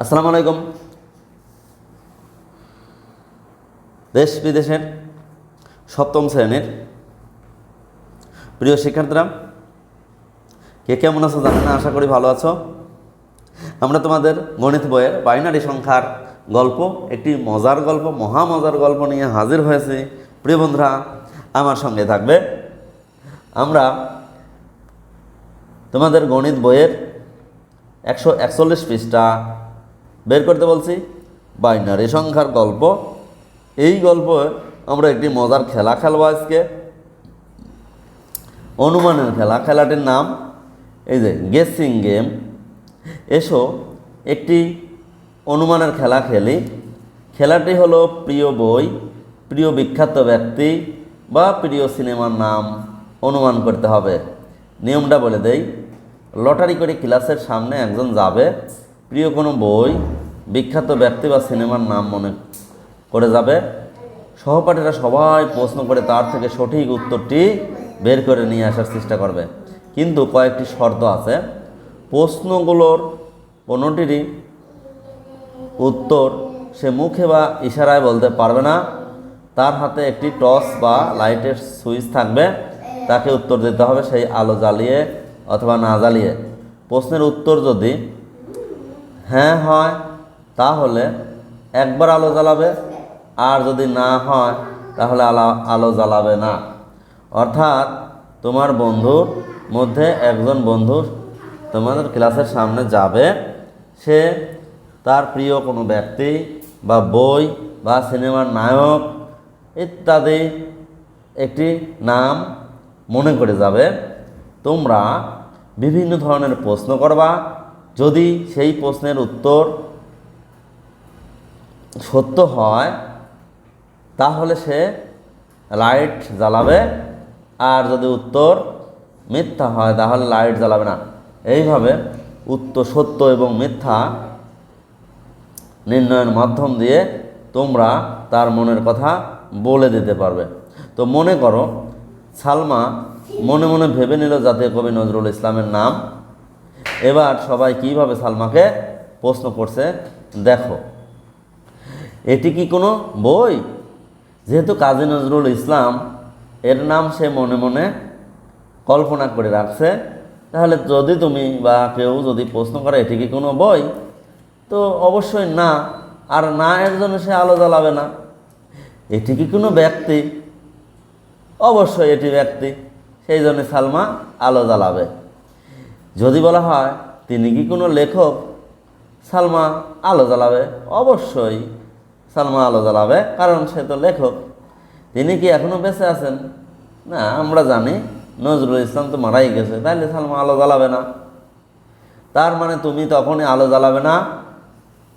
আসসালামু আলাইকুম। দেশ বিদেশের সপ্তম শ্রেণির প্রিয় শিক্ষার্থীরা, কে কেমন আছো জানি না, আশা করি ভালো আছো। আমরা তোমাদের গণিত বইয়ের বাইনারি সংখ্যার গল্প, একটি মজার গল্প, মহা মজার গল্প নিয়ে হাজির হয়েছি। প্রিয় বন্ধুরা, আমার সঙ্গে থাকবে আমরা তোমাদের গণিত বইয়ের একশো একচল্লিশ পৃষ্ঠা বের করতে বলছি? বাইনারি সংখ্যার গল্প। এই গল্প আমরা একটি মজার খেলা খেলব আজকে। অনুমানের খেলা, খেলাটির নাম এই যে গেসিং গেম এসো, একটি অনুমানের খেলা খেলি। খেলাটি হলো প্রিয় বই, প্রিয় বিখ্যাত ব্যক্তি বা প্রিয় সিনেমার নাম অনুমান করতে হবে। নিয়মটা বলে দেই। লটারি করে ক্লাসের সামনে একজন যাবে। প্রিয় কোনো বই বিখ্যাত ব্যক্তি বা সিনেমার নাম মনে করে যাবে। সহপাঠীরা সবাই প্রশ্ন করে তার থেকে সঠিক উত্তরটি বের করে নিয়ে আসার চেষ্টা করবে। কিন্তু কয়েকটি শর্ত আছে। প্রশ্নগুলোর কোনোটিরই উত্তর সে মুখে বা ইশারায় বলতে পারবে না। তার হাতে একটি টর্চ বা লাইটের সুইচ থাকবে। তাকে উত্তর দিতে হবে সেই আলো জ্বালিয়ে অথবা না জ্বালিয়ে। প্রশ্নের উত্তর যদি হ্যাঁ হয় তাহলে একবার আলো জ্বালাবে, আর যদি না হয়, তাহলে আলো আলো জ্বালাবে না। অর্থাৎ তোমার বন্ধুর মধ্যে একজন বন্ধু তোমাদের ক্লাসের সামনে যাবে, সে তার প্রিয় কোনো ব্যক্তি বা বই বা সিনেমার নায়ক ইত্যাদি একটি নাম মনে করে যাবে। তোমরা বিভিন্ন ধরনের প্রশ্ন করবা। যদি সেই প্রশ্নের উত্তর সত্য হয়, তাহলে সে লাইট জ্বালাবে আর যদি উত্তর মিথ্যা হয়, তাহলে লাইট জ্বালাবে না। এইভাবে উত্তর, সত্য এবং মিথ্যা নির্ণয়ের মাধ্যম দিয়ে তোমরা তার মনের কথা বলে দিতে পারবে। তো মনে করো, সালমা মনে মনে ভেবে নিল জাতীয় কবি নজরুল ইসলামের নাম। এবার সবাই কীভাবে সালমাকে প্রশ্ন করছে, দেখো। এটি কি কোনো বই? যেহেতু কাজী নজরুল ইসলাম, এর নাম সে মনে মনে কল্পনা করে রাখছে। তাহলে যদি তুমি বা কেউ যদি প্রশ্ন করে, এটি কি কোনো বই? তো অবশ্যই না, আর না এর জন্য সে আলো জ্বালাবে না। এটি কি কোনো ব্যক্তি? অবশ্যই এটি ব্যক্তি, সেই জন্য সালমা আলো জ্বালাবে। যদি বলা হয়, তিনি কি কোনো লেখক? সালমা আলো জ্বালাবে, অবশ্যই। সালমা আলো জ্বালাবে, কারণ সে তো লেখক। তিনি কি এখনও বেঁচে আছেন? না, আমরা জানি, নজরুল ইসলাম তো মারাই গেছে তাহলে সালমা আলো জ্বালাবে না। তার মানে তুমি তখনই আলো জ্বালাবে না,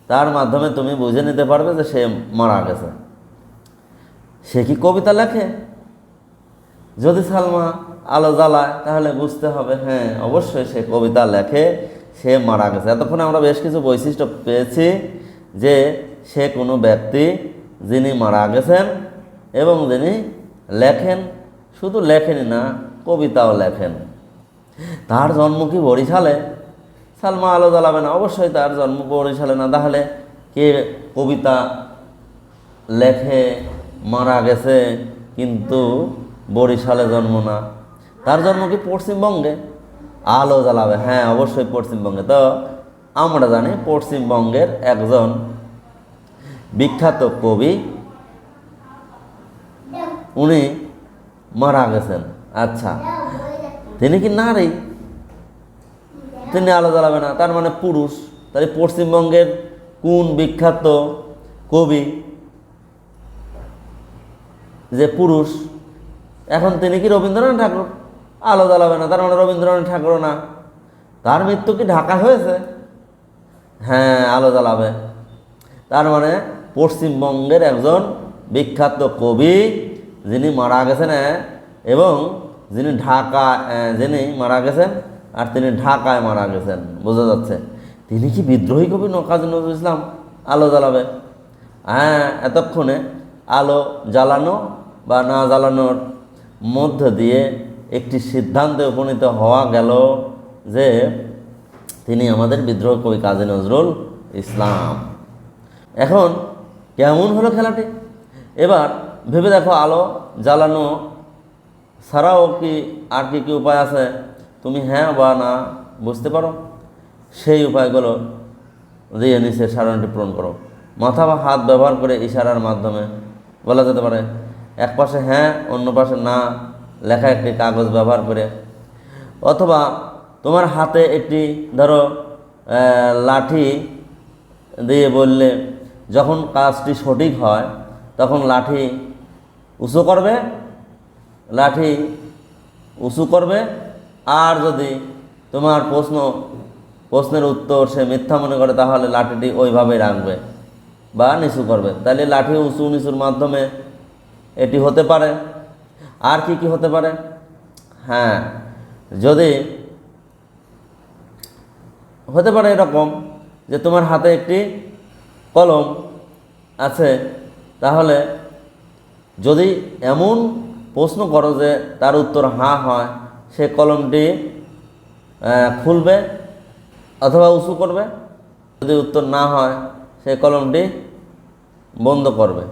তার মাধ্যমে তুমি বুঝে নিতে পারবে যে সে মারা গেছে। সে কি কবিতা লেখে? যদি সালমা আলো জ্বালায়, তাহলে বুঝতে হবে হ্যাঁ অবশ্যই সে কবিতা লেখে, সে মারা গেছে। এতক্ষণে আমরা বেশ কিছু বৈশিষ্ট্য পেয়েছি যে সে কোনো ব্যক্তি যিনি মারা গেছেন এবং যিনি লেখেন, শুধু লেখেনই না, কবিতাও লেখেন। তার জন্ম কি বরিশালে? সালমা আলো জ্বালাবে না, অবশ্যই তার জন্ম বরিশালে না। তাহলে কে কবিতা লেখে, মারা গেছে, কিন্তু বরিশালে জন্ম না? তার জন্ম কি পশ্চিমবঙ্গে? আলো জ্বালাবে হ্যাঁ অবশ্যই পশ্চিমবঙ্গে। তো আমরা জানি পশ্চিমবঙ্গের একজন বিখ্যাত কবি, উনি মারা গেছেন। আচ্ছা তিনি কি নারী? তিনি আলো জ্বালাবে না, তার মানে পুরুষ। তাহলে পশ্চিমবঙ্গের কোন বিখ্যাত কবি যে পুরুষ? এখন তিনি কি রবীন্দ্রনাথ ঠাকুর? আলো জ্বালাবে না, তার মানে রবীন্দ্রনাথ ঠাকুর না। তার মৃত্যু কি ঢাকা হয়েছে? হ্যাঁ আলো জ্বালাবে। তার মানে পশ্চিমবঙ্গের একজন বিখ্যাত কবি, যিনি মারা গেছেন এবং যিনি ঢাকা যিনি মারা গেছেন আর তিনি ঢাকায় মারা গেছেন, বোঝা যাচ্ছে। তিনি কি বিদ্রোহী কবি? নকাজ নজরুল ইসলাম? আলো জ্বালাবে। হ্যাঁ এতক্ষণে আলো জ্বালানো বা না জ্বালানোর মধ্য দিয়ে একটি সিদ্ধান্তে উপনীত হওয়া গেল যে তিনি আমাদের বিদ্রোহ কবি কাজী নজরুল ইসলাম। এখন কেমন হলো খেলাটি? এবার ভেবে দেখো আলো জ্বালানো ছাড়াও কি, আর কি কি উপায় আছে? তুমি হ্যাঁ বা না বুঝতে পারো? সেই উপায়গুলো দিয়ে নিচে সারণীটি পূরণ করো। মাথা বা হাত ব্যবহার করে ইশারার মাধ্যমে বলা যেতে পারে। এক পাশে হ্যাঁ অন্য পাশে না লেখা একটি কাগজ ব্যবহার করে। অথবা তোমার হাতে একটি, ধরো লাঠি দিয়ে বললে যখন কাজটি সঠিক হয়, তখন লাঠি উঁচু করবে, লাঠি উঁচু করবে। আর যদি তোমার প্রশ্ন, প্রশ্নের উত্তর সে মিথ্যা মনে করে, তাহলে লাঠিটি ওইভাবে রাখবে বা নিচু করবে। তাহলে লাঠি উঁচু নিচুর মাধ্যমে এটি হতে পারে। আর কি কি হতে পারে? হ্যাঁ যদি হতে পারে এরকম যে তোমার হাতে একটি কলম আছে, তাহলে যদি এমন প্রশ্ন করো যে তার উত্তর হ্যাঁ হয়, সে কলমটি খুলবে অথবা উঁচু করবে। যদি উত্তর না হয়, সে কলমটি বন্ধ করবে।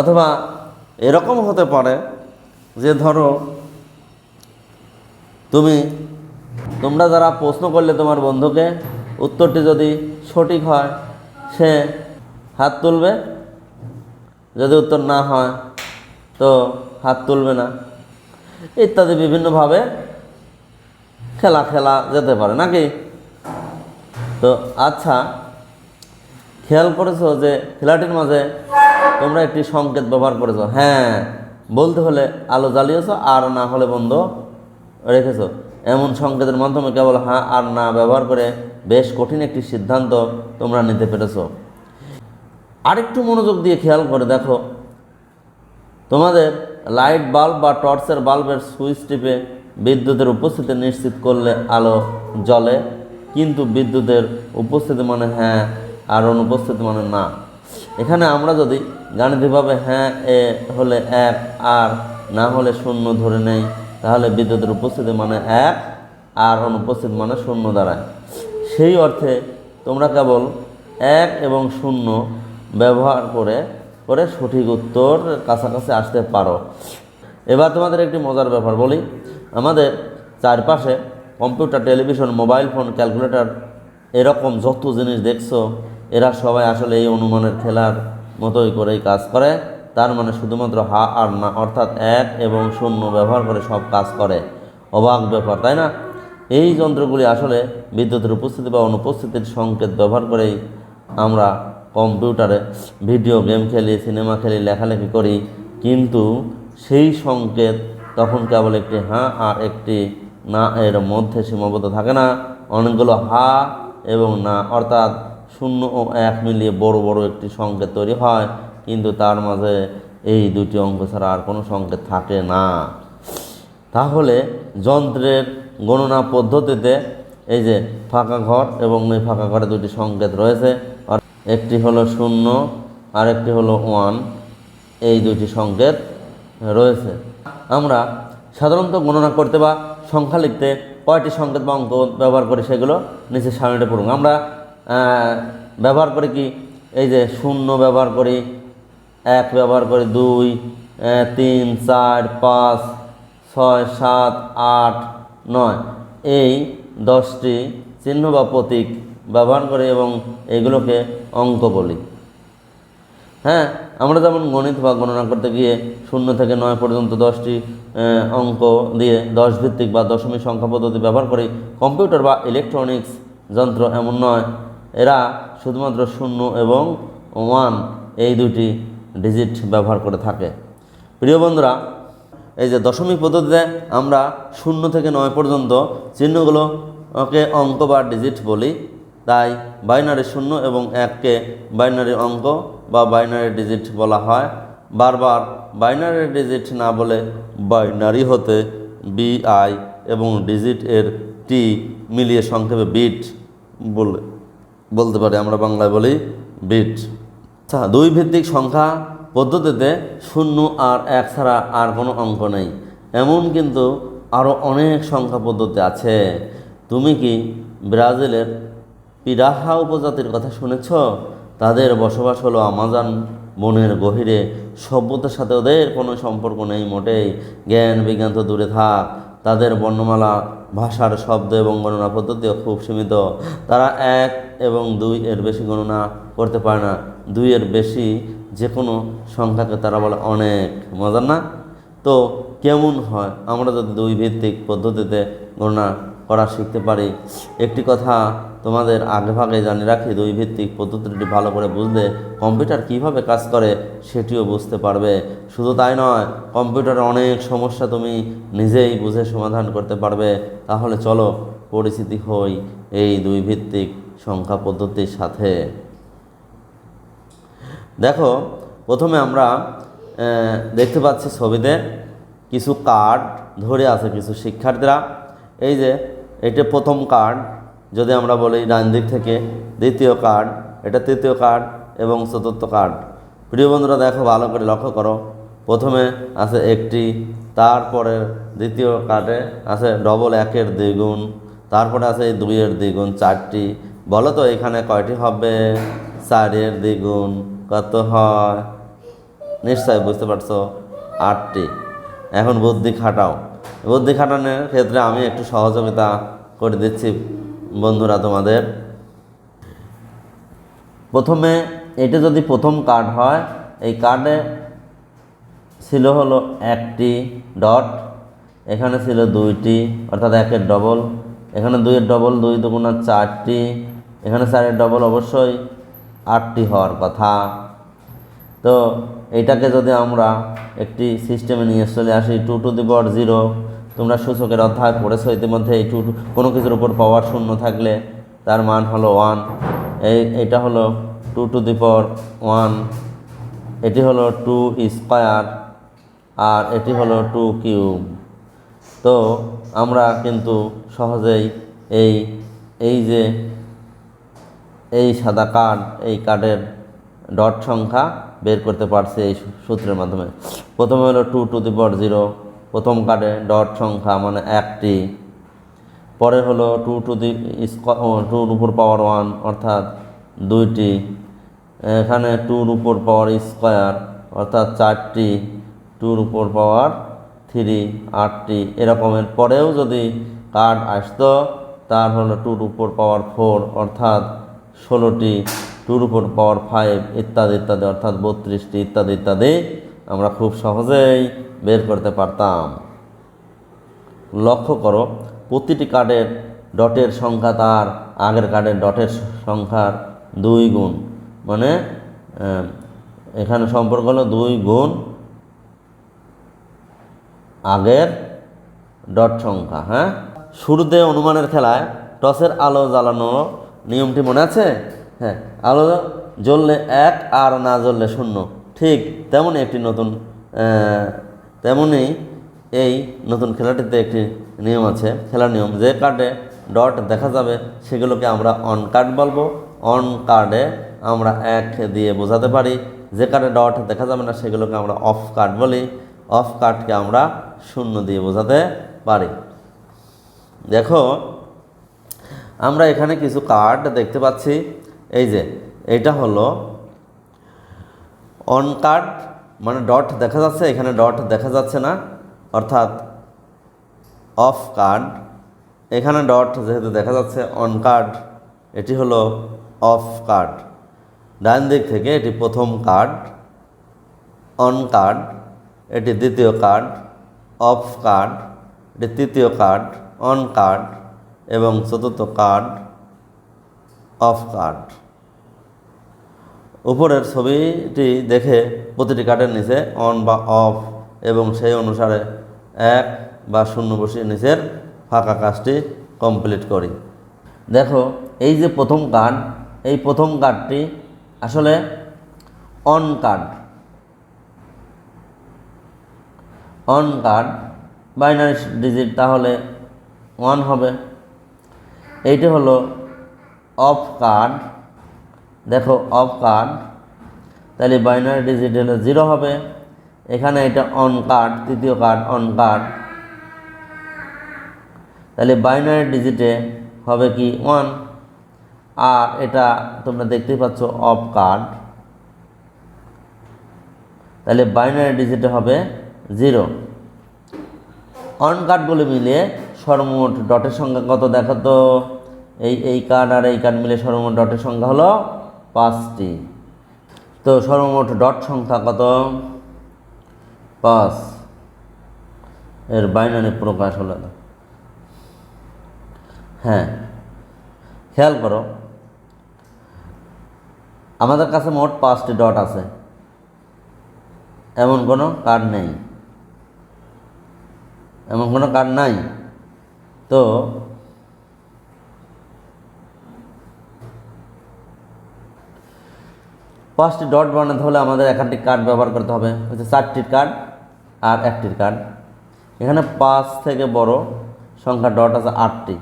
অথবা এরকম হতে পারে যে ধরো তুমি, তোমরা যারা প্রশ্ন করলে তোমার বন্ধুকে উত্তরটি যদি সঠিক হয়, সে হাত তুলবে। যদি উত্তর না হয়, তো হাত তুলবে না। ইত্যাদি বিভিন্নভাবে খেলা খেলা যেতে পারে, নাকি? তো আচ্ছা খেয়াল করেছ যে খেলাটির মাঝে তোমরা একটি সংকেত ব্যবহার করেছ? হ্যাঁ বলতে হলে আলো জ্বালিয়েছো আর না হলে বন্ধ রেখেছো। এমন সংকেতের মাধ্যমে কেবল হ্যাঁ আর না ব্যবহার করে বেশ কঠিন একটি সিদ্ধান্ত তোমরা নিতে পেরেছ। আরেকটু মনোযোগ দিয়ে খেয়াল করে দেখো, তোমাদের লাইট বাল্ব বা টর্চের বাল্বের সুইচ টিপে বিদ্যুতের উপস্থিতি নিশ্চিত করলে আলো জ্বলে, কিন্তু বিদ্যুতের উপস্থিতি মানে হ্যাঁ আর অনুপস্থিতি মানে না। এখানে আমরা যদি গাণিতিকভাবে হ্যাঁ এ হলে এক, আর না হলে শূন্য ধরে নেই তাহলে বিদ্যুতের উপস্থিতি মানে এক, আর অনুপস্থিত মানে শূন্য দাঁড়ায় সেই অর্থে তোমরা কেবল এক এবং শূন্য ব্যবহার করে করে সঠিক উত্তর কাছাকাছি আসতে পারো। এবার তোমাদের একটি মজার ব্যাপার বলি। আমাদের চারপাশে computer, television, mobile phone, calculator এরকম যত জিনিস দেখছ, এরা সবাই আসলে এই অনুমানের খেলার মতোই করেই কাজ করে। তার মানে শুধুমাত্র হা আর না, অর্থাৎ এক এবং শূন্য ব্যবহার করে সব কাজ করে। অবাক ব্যাপার, তাই না? এই যন্ত্রগুলি আসলে বিদ্যুতের উপস্থিতি বা অনুপস্থিতির সংকেত ব্যবহার করেই আমরা কম্পিউটারে ভিডিও গেম খেলি, সিনেমা খেলি, লেখালেখি করি। কিন্তু সেই সংকেত তখন কেবল একটি হাঁ আর একটি না এর মধ্যে সীমাবদ্ধ থাকে না। অনেকগুলো হা এবং না, অর্থাৎ শূন্য ও এক মিলিয়ে বড় বড় একটি সংকেত তৈরি হয়। কিন্তু তার মাঝে এই দুটি অঙ্ক ছাড়া আর কোনো সংকেত থাকে না। তাহলে যন্ত্রের গণনা পদ্ধতিতে এই যে ফাঁকা ঘর এবং এই ফাঁকা ঘরে দুটি সংকেত রয়েছে একটি হলো শূন্য, আর একটি হলো ওয়ান, এই দুটি সংকেত রয়েছে। আমরা সাধারণত গণনা করতে বা সংখ্যা লিখতে কয়টি সংকেত বা অঙ্ক ব্যবহার করি সেগুলো নিচে সামনেটা পড়ুন। আমরা ব্যবহার করি কি, এই যে শূন্য ব্যবহার করি এক ব্যবহার করে দুই তিন, চার, পাঁচ, ছয়, সাত, আট, নয়। এই দশটি চিহ্ন বা প্রতীক ব্যবহার করে এবং এগুলোকে অঙ্ক বলি। হ্যাঁ আমরা যেমন গণিত বা গণনা করতে গিয়ে শূন্য থেকে নয় পর্যন্ত দশটি অঙ্ক দিয়ে দশ ভিত্তিক বা দশমিক সংখ্যা পদ্ধতি ব্যবহার করি, কম্পিউটার বা ইলেকট্রনিক্স যন্ত্র এমন নয়। এরা শুধুমাত্র শূন্য এবং ওয়ান, এই দুটি ডিজিট ব্যবহার করে থাকে। প্রিয় বন্ধুরা, এই যে দশমিক পদ্ধতিতে আমরা শূন্য থেকে নয় পর্যন্ত চিহ্নগুলো ওকে অঙ্ক বা ডিজিট বলি, তাই বাইনারি শূন্য এবং এককে বাইনারি অঙ্ক বা বাইনারি ডিজিট বলা হয়। বারবার বাইনারি ডিজিট না বলে বাইনারি হতে বিআই এবং ডিজিট এর টি মিলিয়ে সংক্ষেপে বিট বলে, বলতে পারি আমরা বাংলায় বলি বিট আচ্ছা দুই ভিত্তিক সংখ্যা পদ্ধতিতে শূন্য আর এক ছাড়া আর কোনো অঙ্ক নেই। এমন কিন্তু আরও অনেক সংখ্যা পদ্ধতি আছে। তুমি কি ব্রাজিলের পিরাহা উপজাতির কথা শুনেছ? তাদের বসবাস হলো আমাজন, বনের গভীরে সভ্যতার সাথে ওদের কোনো সম্পর্ক নেই মোটেই। জ্ঞান বিজ্ঞান তো দূরে থাক। তাদের বর্ণমালা ভাষার শব্দ এবং গণনা পদ্ধতিও খুব সীমিত। তারা এক এবং দুই এর বেশি গণনা করতে পারে না। দুই এর বেশি যে কোনো সংখ্যাকে তারা বলে অনেক। মজার না? তো কেমন হয় আমরা যদি দুই ভিত্তিক পদ্ধতিতে গণনা করা শিখতে পারি? একটি কথা তোমাদের আগেভাগে জানিয়ে রাখি দুই ভিত্তিক পদ্ধতিটি ভালো করে বুঝলে কম্পিউটার কীভাবে কাজ করে সেটিও বুঝতে পারবে। শুধু তাই নয়, কম্পিউটারে অনেক সমস্যা তুমি নিজেই বুঝে সমাধান করতে পারবে। তাহলে চলো পরিচিতি হই এই দুই ভিত্তিক সংখ্যা পদ্ধতির সাথে। দেখো, প্রথমে আমরা দেখতে পাচ্ছি ছবিতে কিছু কার্ড ধরে আছে কিছু শিক্ষার্থীরা। এই যে, এটা প্রথম কার্ড যদি আমরা বলি ডান দিক থেকে দ্বিতীয় কার্ড এটা তৃতীয় কার্ড এবং চতুর্থ কার্ড প্রিয় বন্ধুরা, দেখো, ভালো করে লক্ষ্য করো। প্রথমে আছে একটি তারপরে দ্বিতীয় কার্ডে আছে ডবল একের দ্বিগুণ, তারপরে আছে এই দুইয়ের দ্বিগুণ, চারটি। বলো তো, এখানে কয়টি হবে? চারের দ্বিগুণ, কত হয়? নিশ্চয় বুঝতে পারছ? আটটি। এখন বুদ্ধি খাটাও। বুদ্ধি খাটানোর ক্ষেত্রে আমি একটু সহযোগিতা করে দিচ্ছি। বন্ধুরা তোমাদের। প্রথমে এটা যদি প্রথম কার্ড হয়, এই কার্ডে ছিল হলো একটি ডট এখানে ছিল দুইটি, অর্থাৎ একের ডবল এখানে দুইয়ের ডবল দুই দুগুণা চারটি, এখানে চারের ডবল অবশ্যই আটটি হওয়ার কথা। তো এটাকে যদি আমরা একটি সিস্টেমে নিয়ে চলে আসি two to the power zero তোমরা সূচকের অধ্যায় পড়েছো, ইতিমধ্যে এই টু কোনো কিছুর উপর পাওয়ার শূন্য থাকলে তার মান হলো ওয়ান এই, এটা হলো টু টু দি ওয়ান এটি হলো টু স্কোয়ার আর এটি হলো টু কিউব তো আমরা কিন্তু সহজেই এই এই যে, এই সাদা কার্ড এই কার্ডের ডট সংখ্যা বের করতে পারছি এই সূত্রের মাধ্যমে। প্রথমে হলো টু টু দি জিরো প্রথম কার্ডে ডট সংখ্যা মানে একটি। পরে হলো টু টু দি টুর উপর পাওয়ার ওয়ান অর্থাৎ দুইটি। এখানে টুর উপর পাওয়ার স্কোয়ার অর্থাৎ চারটি টুর উপর পাওয়ার থ্রি আটটি এরকমের। পরেও যদি কার্ড আসতো, তার হলো টুর উপর পাওয়ার ফোর অর্থাৎ ষোলোটি টুর উপর পাওয়ার ফাইভ ইত্যাদি ইত্যাদি অর্থাৎ বত্রিশটি, ইত্যাদি ইত্যাদি। আমরা খুব সহজেই বের করতে পারতাম। লক্ষ্য করো, প্রতিটি কার্ডের ডটের সংখ্যা তার আগের কার্ডের ডটের সংখ্যার দুই গুণ। মানে এখানে সম্পর্ক হলো দুই গুণ আগের ডট সংখ্যা হ্যাঁ? শুরুতে অনুমানের খেলায় টসের আলো জ্বালানো নিয়মটি মনে আছে? হ্যাঁ আলো জ্বললে এক আর না জ্বললে শূন্য। ঠিক তেমনই একটি নতুন তেমনই এই নতুন খেলাটিতে একটি নিয়ম আছে, খেলার নিয়ম। যে কার্ডে ডট দেখা যাবে, সেগুলোকে আমরা অন কার্ড বলব। অন কার্ডে আমরা এক দিয়ে বোঝাতে পারি। যে কার্ডে ডট দেখা যাবে না, সেগুলোকে আমরা অফ কার্ড বলি। অফ কার্ডকে আমরা শূন্য দিয়ে বোঝাতে পারি। দেখো, আমরা এখানে কিছু কার্ড দেখতে পাচ্ছি। এই যে, এটা হলো অন কার্ড মানে ডট দেখা যাচ্ছে, এখানে ডট দেখা যাচ্ছে না, অর্থাৎ অফ কার্ড এখানে ডট যেহেতু দেখা যাচ্ছে অন কার্ড এটি হলো অফ কার্ড ডান দিক থেকে এটি প্রথম কার্ড অন কার্ড এটি দ্বিতীয় কার্ড অফ কার্ড এটি তৃতীয় কার্ড অন কার্ড এবং চতুর্থ কার্ড অফ কার্ড উপরের ছবিটি দেখে প্রতিটি কার্ডের নিচে অন বা অফ এবং সেই অনুসারে এক বা শূন্য বসিয়ে নিচের ফাঁকা কাজটি কমপ্লিট করি। দেখো, এই যে প্রথম কার্ড এই প্রথম কার্ডটি আসলে on card on card binary digit তাহলে ওয়ান হবে। এইটি হলো অফ কার্ড দেখো অফ কার্ড তাহলে বাইনারি ডিজিট হলে জিরো হবে। এখানে এটা অন কার্ড তৃতীয় কার্ড অন কার্ড তাহলে বাইনারি ডিজিটে হবে কি ওয়ান আর এটা তোমরা দেখতেই পাচ্ছ অফ কার্ড তাহলে বাইনারি ডিজিটে হবে জিরো অন কার্ডগুলো মিলিয়ে সর্বমোট ডটের সংখ্যা কত দেখো তো? এই এই কার্ড আর এই কার্ড মিলে সর্বমোট ডটের সংখ্যা হলো পাঁচটি। তো সর্বমোট ডট সংখ্যা কত? পাঁচ। এর বাইনারি প্রকাশ হলো না। হ্যাঁ খেয়াল করো। আমাদের কাছে মোট পাঁচটি ডট আছে। এমন কোনো কার্ড নেই। এমন কোনো কার্ড নাই। তো পাঁচটি ডট বানাতে হলে আমাদের একাধিক কার্ড ব্যবহার করতে হবে। হচ্ছে চারটির কার্ড আর একটির কার্ড এখানে পাঁচ থেকে বড় সংখ্যা ডট আছে আটটি।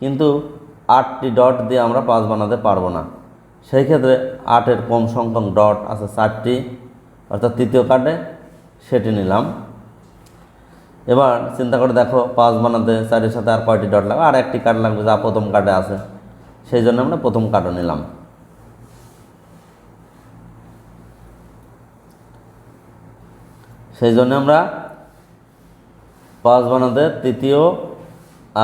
কিন্তু আটটি ডট দিয়ে আমরা পাঁচ বানাতে পারব না। সেই ক্ষেত্রে আটের কম সংখ্যক ডট আছে চারটি। অর্থাৎ তৃতীয় কার্ডে সেটি নিলাম। এবার চিন্তা করে দেখো, পাঁচ বানাতে চারের সাথে আর কয়টি ডট লাগবে? আর একটি কার্ড লাগবে যা প্রথম কার্ডে আছে। সেই জন্য আমরা প্রথম কার্ডও নিলাম। সেই জন্য আমরা পাঁচ বানাতে তৃতীয়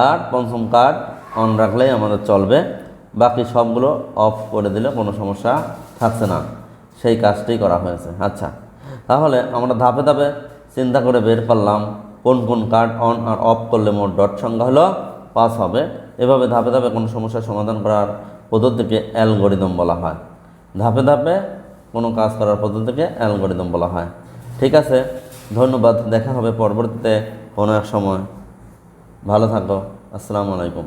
আর পঞ্চম কার্ড অন রাখলেই আমাদের চলবে। বাকি সবগুলো অফ করে দিলে কোনো সমস্যা থাকছে না। সেই কাজটাই করা হয়েছে। আচ্ছা তাহলে আমরা ধাপে ধাপে চিন্তা করে বের করলাম কোন কোন কার্ড অন আর অফ করলে মোট ডট সংখ্যা হলো পাস হবে। এভাবে ধাপে ধাপে কোনো সমস্যার সমাধান করার পদ্ধতিকে অ্যালগোরিদম বলা হয়। ধাপে ধাপে কোনো কাজ করার পদ্ধতিকে অ্যালগোরিদম বলা হয়। ঠিক আছে? ধন্যবাদ দেখা হবে পরবর্তীতে কোনো এক সময়। ভালো থাকো আসসালামু আলাইকুম।